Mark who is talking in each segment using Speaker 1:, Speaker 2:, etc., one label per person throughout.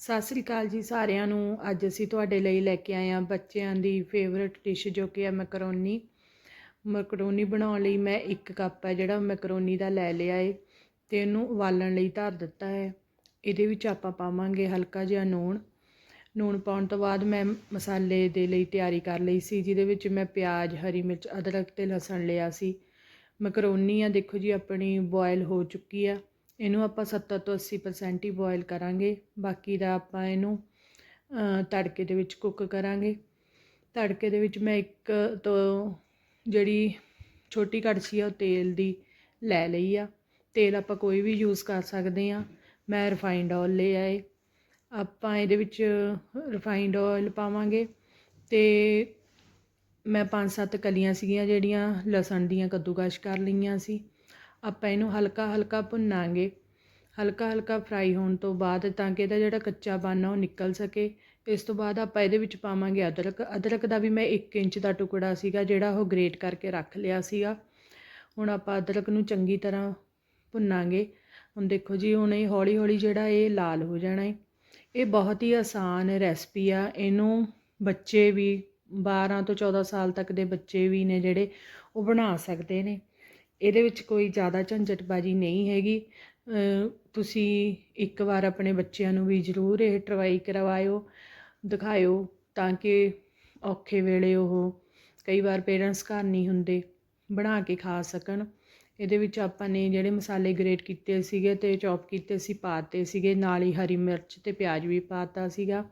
Speaker 1: ਸਤਿ ਸ੍ਰੀ ਅਕਾਲ ਜੀ ਸਾਰਿਆਂ ਨੂੰ। ਅੱਜ ਅਸੀਂ ਤੁਹਾਡੇ ਲਈ ਲੈ ਕੇ ਆਏ ਹਾਂ ਬੱਚਿਆਂ ਦੀ ਫੇਵਰਿਟ ਡਿਸ਼ ਜੋ ਕਿ ਹੈ ਮੈਕਰੋਨੀ ਮੈਕਰੋਨੀ ਬਣਾਉਣ ਲਈ ਮੈਂ ਇੱਕ ਕੱਪ ਹੈ ਜਿਹੜਾ ਮੈਕਰੋਨੀ ਦਾ ਲੈ ਲਿਆ ਏ ਤੇ ਇਹਨੂੰ ਉਬਾਲਣ ਲਈ ਧਰ ਦਿੱਤਾ ਹੈ। ਇਹਦੇ ਵਿੱਚ ਆਪਾਂ ਪਾਵਾਂਗੇ ਹਲਕਾ ਜਿਹਾ ਨੂਣ। ਨੂਣ ਪਾਉਣ ਤੋਂ ਬਾਅਦ ਮੈਂ ਮਸਾਲੇ ਦੇ ਲਈ ਤਿਆਰੀ ਕਰ ਲਈ ਸੀ, ਜਿਹਦੇ ਵਿੱਚ ਮੈਂ ਪਿਆਜ਼, ਹਰੀ ਮਿਰਚ, ਅਦਰਕ ਤੇ ਲਸਣ ਲਿਆ ਸੀ। ਮੈਕਰੋਨੀ ਆ ਦੇਖੋ ਜੀ ਆਪਣੀ ਬੋਇਲ ਹੋ ਚੁੱਕੀ ਆ। ਇਹਨੂੰ ਆਪਾਂ 70 ਤੋਂ 80% ਹੀ ਬੋਇਲ ਕਰਾਂਗੇ। ਬਾਕੀ ਦਾ ਆਪਾਂ ਇਹਨੂੰ ਤੜਕੇ ਦੇ ਵਿੱਚ ਕੁੱਕ ਕਰਾਂਗੇ। ਤੜਕੇ ਦੇ ਵਿੱਚ ਮੈਂ ਇੱਕ ਤੋਂ ਜਿਹੜੀ ਛੋਟੀ ਕੜਛੀ ਆ, ਉਹ ਤੇਲ ਦੀ ਲੈ ਲਈ ਆ। ਤੇਲ ਆਪਾਂ ਕੋਈ ਵੀ ਯੂਜ਼ ਕਰ ਸਕਦੇ ਆ। ਮੈਂ ਰਿਫਾਈਨਡ ਆਇਲ ਲੈ ਆਏ। ਆਪਾਂ ਇਹਦੇ ਵਿੱਚ ਰਿਫਾਈਨਡ ਆਇਲ ਪਾਵਾਂਗੇ ਤੇ ਮੈਂ ਪੰਜ ਸੱਤ ਕਲੀਆਂ ਸੀਗੀਆਂ ਜਿਹੜੀਆਂ ਲਸਣ ਦੀਆਂ ਕੱਦੂਕਸ਼ ਕਰ ਲਈਆਂ ਸੀ। ਆਪਾਂ ਇਹਨੂੰ ਹਲਕਾ ਹਲਕਾ ਭੁੰਨਾਂਗੇ। ਹਲਕਾ ਹਲਕਾ ਫਰਾਈ ਹੋਣ ਤੋਂ ਬਾਅਦ ਤਾਂ ਕਿ ਇਹਦਾ ਜਿਹੜਾ ਕੱਚਾ ਆ ਉਹ ਨਿਕਲ ਸਕੇ। ਇਸ ਤੋਂ ਬਾਅਦ ਆਪਾਂ ਇਹਦੇ ਵਿੱਚ ਪਾਵਾਂਗੇ ਅਦਰਕ। ਅਦਰਕ ਦਾ ਵੀ ਮੈਂ 1 ਇੰਚ ਦਾ ਟੁਕੜਾ ਸੀਗਾ ਜਿਹੜਾ ਉਹ ਗ੍ਰੇਟ ਕਰਕੇ ਰੱਖ ਲਿਆ ਸੀਗਾ। ਹੁਣ ਆਪਾਂ ਅਦਰਕ ਨੂੰ ਚੰਗੀ ਤਰ੍ਹਾਂ ਭੁੰਨਾਂਗੇ। ਹੁਣ ਦੇਖੋ ਜੀ, ਹੁਣ ਇਹ ਹੌਲੀ ਹੌਲੀ ਜਿਹੜਾ ਇਹ ਲਾਲ ਹੋ ਜਾਣਾ ਹੈ ਇਹ ਬਹੁਤ ਹੀ ਆਸਾਨ ਰੈਸਪੀ ਆ। ਇਹਨੂੰ ਬੱਚੇ ਵੀ 12 ਤੋਂ 14 ਸਾਲ ਤੱਕ ਦੇ ਬੱਚੇ ਵੀ ਨੇ ਜਿਹੜੇ ਉਹ ਬਣਾ ਸਕਦੇ ਨੇ। ਇਹਦੇ ਵਿੱਚ ਕੋਈ ਜ਼ਿਆਦਾ ਝੰਜਟਬਾਜੀ ਨਹੀਂ ਹੈਗੀ। ਤੁਸੀਂ ਇੱਕ ਵਾਰ ਆਪਣੇ ਬੱਚਿਆਂ ਨੂੰ ਵੀ ਜ਼ਰੂਰ ਇਹ ਟਰਾਈ ਕਰਵਾਇਓ, ਦਿਖਾਇਓ ਤਾਂ ਕਿ ਔਖੇ ਵੇਲੇ ਉਹ ਕਈ ਵਾਰ ਪੇਰੈਂਟਸ ਘਰ ਨਹੀਂ ਹੁੰਦੇ, ਬਣਾ ਕੇ ਖਾ ਸਕਣ। ਇਹਦੇ ਵਿੱਚ ਆਪਾਂ ਨੇ ਜਿਹੜੇ ਮਸਾਲੇ ਗ੍ਰੇਟ ਕੀਤੇ ਸੀਗੇ ਤੇ ਚੌਪ ਕੀਤੇ ਸੀ ਪਾਤੇ ਸੀਗੇ। ਨਾਲ ਹੀ ਹਰੀ ਮਿਰਚ ਤੇ ਪਿਆਜ਼ ਵੀ ਪਾਤਾ ਸੀਗਾ।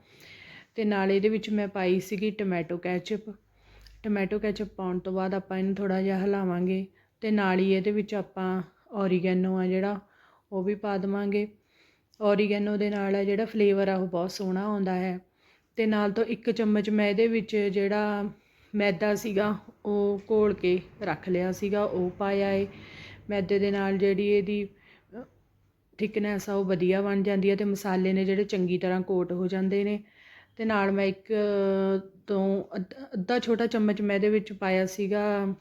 Speaker 1: ਤੇ ਨਾਲ ਇਹਦੇ ਵਿੱਚ ਮੈਂ ਪਾਈ ਸੀਗੀ ਟੋਮੈਟੋ ਕੈਚਪ ਟੋਮੈਟੋ ਕੈਚਪ ਪਾਉਣ ਤੋਂ ਬਾਅਦ ਆਪਾਂ ਇਹਨੂੰ ਥੋੜਾ ਜਿਹਾ ਹਿਲਾਵਾਂਗੇ। ਅਤੇ ਨਾਲ ਹੀ ਇਹਦੇ ਵਿੱਚ ਆਪਾਂ ਔਰੀਗੈਨੋ ਆ ਜਿਹੜਾ, ਉਹ ਵੀ ਪਾ ਦੇਵਾਂਗੇ। ਔਰੀਗੈਨੋ ਦੇ ਨਾਲ ਹੈ ਜਿਹੜਾ ਫਲੇਵਰ ਆ, ਉਹ ਬਹੁਤ ਸੋਹਣਾ ਆਉਂਦਾ ਹੈ। ਅਤੇ ਨਾਲ ਤੋਂ ਇੱਕ ਚਮਚ ਮੈਂ ਇਹਦੇ ਵਿੱਚ ਜਿਹੜਾ ਮੈਦਾ ਸੀਗਾ, ਉਹ ਘੋਲ ਕੇ ਰੱਖ ਲਿਆ ਸੀਗਾ, ਉਹ ਪਾਇਆ ਏ। ਮੈਦੇ ਦੇ ਨਾਲ ਜਿਹੜੀ ਇਹਦੀ ਥਿਕਨੈਸ ਆ, ਉਹ ਵਧੀਆ ਬਣ ਜਾਂਦੀ ਹੈ ਅਤੇ ਮਸਾਲੇ ਨੇ ਜਿਹੜੇ ਚੰਗੀ ਤਰ੍ਹਾਂ ਕੋਟ ਹੋ ਜਾਂਦੇ ਨੇ। ਅਤੇ ਨਾਲ ਮੈਂ ਇੱਕ ਤੋਂ ਅੱਧ- ਅੱਧਾ ਛੋਟਾ ਚਮਚ ਮੈਂ ਇਹਦੇ ਵਿੱਚ ਪਾਇਆ ਸੀਗਾ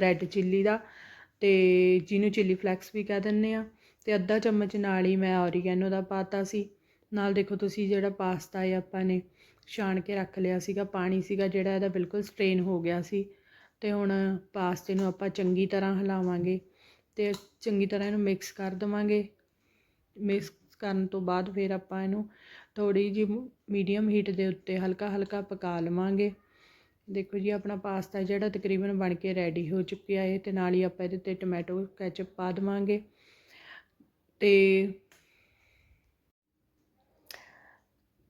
Speaker 1: ਰੈੱਡ ਚਿੱਲੀ ਦਾ ਅਤੇ ਜਿਹਨੂੰ ਚਿੱਲੀ ਫਲੈਕਸ ਵੀ ਕਹਿ ਦਿੰਦੇ ਆ ਅਤੇ ਅੱਧਾ ਚਮਚ ਨਾਲ ਹੀ ਮੈਂ ਔਰੀਗੈਨੋ ਦਾ ਪਾਤਾ ਸੀ। ਨਾਲ ਦੇਖੋ ਤੁਸੀਂ ਜਿਹੜਾ ਪਾਸਤਾ ਹੈ ਆਪਾਂ ਨੇ ਛਾਣ ਕੇ ਰੱਖ ਲਿਆ ਸੀਗਾ, ਪਾਣੀ ਸੀਗਾ ਜਿਹੜਾ ਇਹਦਾ ਬਿਲਕੁਲ ਸਟ੍ਰੇਨ ਹੋ ਗਿਆ ਸੀ। ਅਤੇ ਹੁਣ ਪਾਸਤੇ ਨੂੰ ਆਪਾਂ ਚੰਗੀ ਤਰ੍ਹਾਂ ਹਿਲਾਵਾਂਗੇ ਅਤੇ ਚੰਗੀ ਤਰ੍ਹਾਂ ਇਹਨੂੰ ਮਿਕਸ ਕਰ ਦੇਵਾਂਗੇ। ਮਿਕਸ ਕਰਨ ਤੋਂ ਬਾਅਦ ਫਿਰ ਆਪਾਂ ਇਹਨੂੰ ਥੋੜੀ ਜਿਹੀ ਮੀਡੀਅਮ ਹੀਟ ਦੇ ਉੱਤੇ ਹਲਕਾ ਹਲਕਾ ਪਕਾ ਲਵਾਂਗੇ। ਦੇਖੋ ਜੀ, ਆਪਣਾ ਪਾਸਤਾ ਜਿਹੜਾ ਤਕਰੀਬਨ ਬਣ ਕੇ ਰੈਡੀ ਹੋ ਚੁੱਕਿਆ ਹੈ ਤੇ ਨਾਲ ਹੀ ਆਪਾਂ ਇਹਦੇ ਤੇ ਟੋਮੈਟੋ ਕੈਚਅਪ ਪਾ ਦੇਵਾਂਗੇ। ਤੇ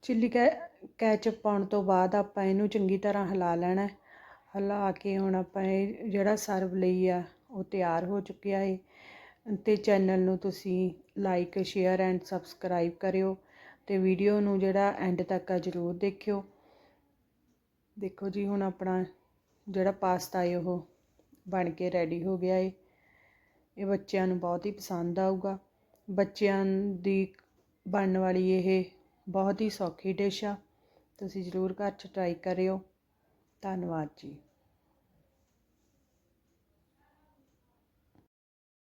Speaker 1: ਚਿੱਲੀ ਕੈ ਕੈਚਅਪ ਪਾਉਣ ਤੋਂ ਬਾਅਦ ਆਪਾਂ ਇਹਨੂੰ ਚੰਗੀ ਤਰ੍ਹਾਂ ਹਿਲਾ ਲੈਣਾ ਹਿਲਾ ਕੇ ਹੁਣ ਆਪਾਂ ਇਹ ਜਿਹੜਾ ਸਰਵ ਲਈ ਆ, ਉਹ ਤਿਆਰ ਹੋ ਚੁੱਕਿਆ ਹੈ। ਤੇ ਚੈਨਲ ਨੂੰ ਤੁਸੀਂ ਲਾਈਕ ਸ਼ੇਅਰ ਐਂਡ ਸਬਸਕ੍ਰਾਈਬ ਕਰਿਓ ਤੇ ਵੀਡੀਓ ਨੂੰ ਜਿਹੜਾ ਐਂਡ ਤੱਕ ਆ ਜ਼ਰੂਰ ਦੇਖਿਓ। ਦੇਖੋ ਜੀ, ਹੁਣ ਆਪਣਾ ਜਿਹੜਾ ਪਾਸਤਾ ਹੈ ਉਹ ਬਣ ਕੇ ਰੈਡੀ ਹੋ ਗਿਆ ਏ। ਇਹ ਬੱਚਿਆਂ ਨੂੰ ਬਹੁਤ ਹੀ ਪਸੰਦ ਆਊਗਾ। ਬੱਚਿਆਂ ਦੀ ਬਣਨ ਵਾਲੀ ਇਹ ਬਹੁਤ ਹੀ ਸੌਖੀ ਡਿਸ਼ ਆ। ਤੁਸੀਂ ਜ਼ਰੂਰ ਘਰ 'ਚ ਟਰਾਈ ਕਰਿਓ। ਧੰਨਵਾਦ ਜੀ।